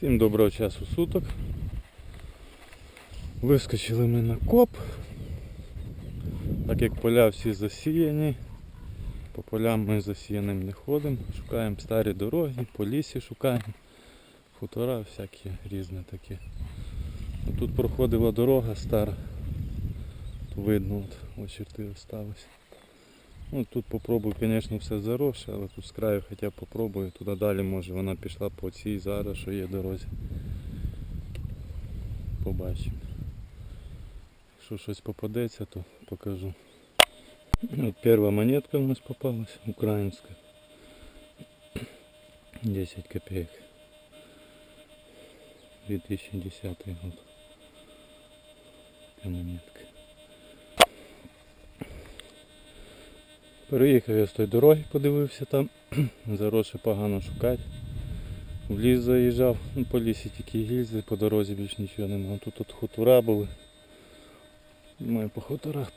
Всім доброго часу суток. Вискочили ми на коп. Так як поля всі засіяні. По полям ми засіяним не ходимо. Шукаємо старі дороги, по лісі шукаємо. Хутора всякі різні такі. Тут проходила дорога стара. Видно, от, ось черти осталось. Ну, тут попробую, звісно, все заросше, але тут з краю хоча б попробую. Туди далі може вона пішла по цій зараз, що є дорозі. Побачимо. Якщо щось попадеться, то покажу. От перша монетка у нас попалась, українська. 10 копеек. 2010 год. Така монетка. Переїхав я з тої дороги, подивився там. Заросше погано шукати. В ліс заїжджав, ну по лісі тільки гільзи, по дорозі більш нічого немає. Тут от хутора були. Думаю, по хуторах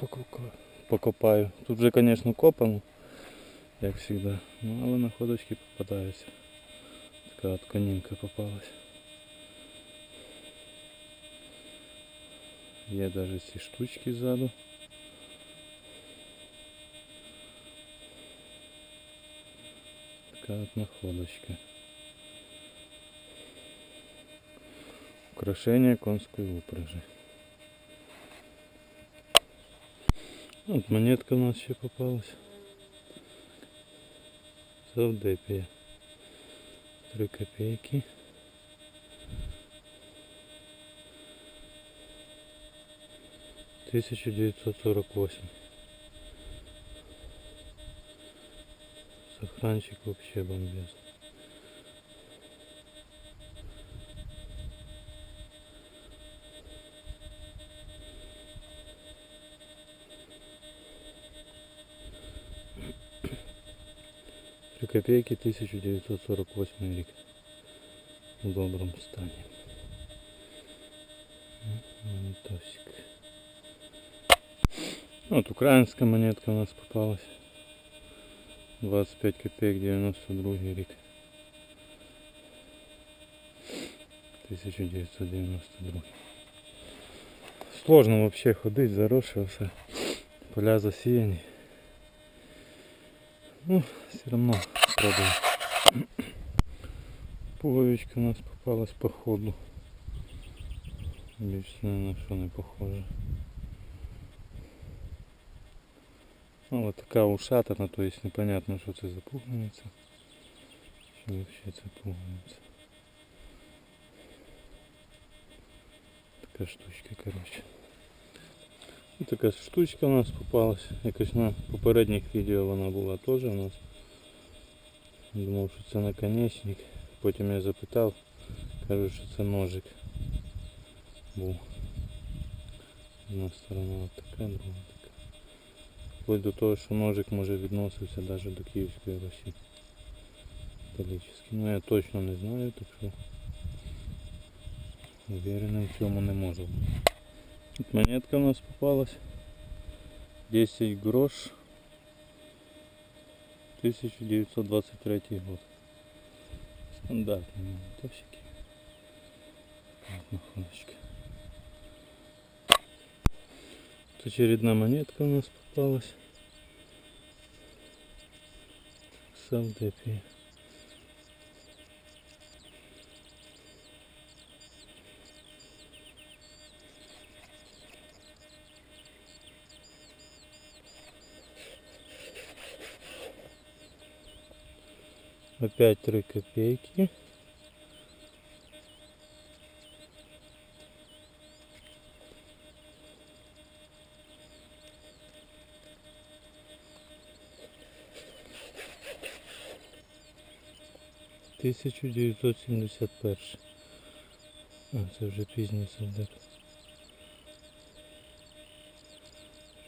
покопаю. Тут вже, звісно, копано, як завжди. Ну, але находочки попадаються. Така от попалась. Є навіть ці штучки ззаду. Така от находочка. Украшение конской упряжи. Вот монетка у нас еще попалась. Завдепия. Три копейки. Тысяча девятьсот сорок восемь. Сохранчик вообще бомбез. Три копейки 1948 рік. В добром стані. Вот украинская монетка у нас попалась. 25 копеек 92 рік. 1992. Сложно вообще ходить, заросше все. Поля засіяні. Ну, все равно пробую. Пуговичка у нас попалась по ходу. Більше ни на що не похоже. Ну, вот така ушатана, то есть непонятно, що це за пуговиця. Що вообще це пуговиця. Така штучка, короче. І така штучка у нас попалась. Якось на попередніх відео вона була теж у нас. Думав, що це наконечник. Потім я запитав, кажуть, що це ножик був. Одна сторона от така, друга така. Вплоть до того, що ножик може відносився навіть до Київської Росії. Католический. Ну я точно не знаю, так що уверенным в цьому не можу. бути. Тут монетка у нас попалась. 10 грош. 1923 год. Стандартные монетосики. Вот находочка. Тут очередная монетка у нас попалась. Савдепия. Опять 3 копейки. Тисячу дев'ятсот сімдесят перший. А, це вже пізній солдат.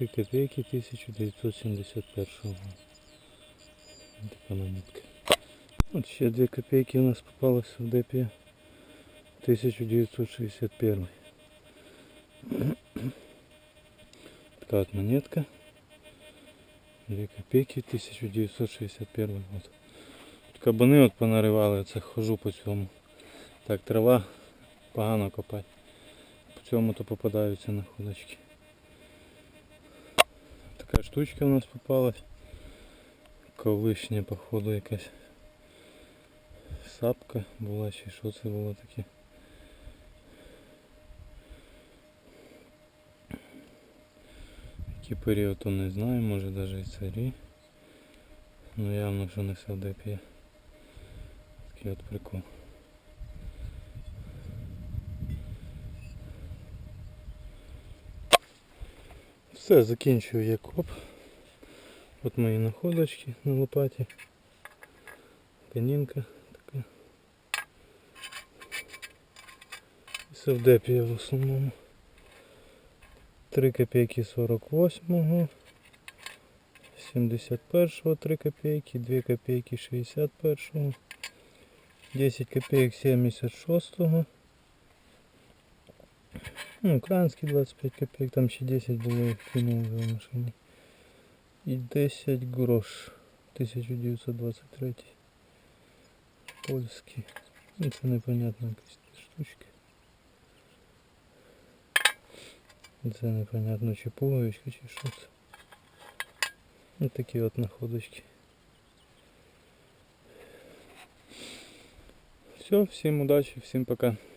3 копейки 1971 року. Така монетка. От ще 2 копейки у нас попалась в депі 1961. Така от монетка. 2 копейки 1961 год. Кабани от понаривали, це хожу по цьому. Так, трава погано копати. По цьому то попадаються находочки. Така штучка у нас попалась. Колишня, походу, якась сапка була чи що це було таке. Який період то не знаю, може навіть і царі. Ну явно, що не Савдепія. Такий от прикол. Все, закінчую я коп. От мої находочки на лопаті. Канінка така. І Савдепія в основному. 3 копійки 48-го. 71-го 3 копійки, 2 копійки 61-го. 10 копійок 76-го. Ну, українські 25 копійок, там ще 10 було, їх кинув вже в машині. І 10 грош. 1923. Польські. Ну, це непонятно якісь штучки. Це непонятно чи пуговичка, чи що це. Ось такі от находочки. Все, всім удачі, всім пока.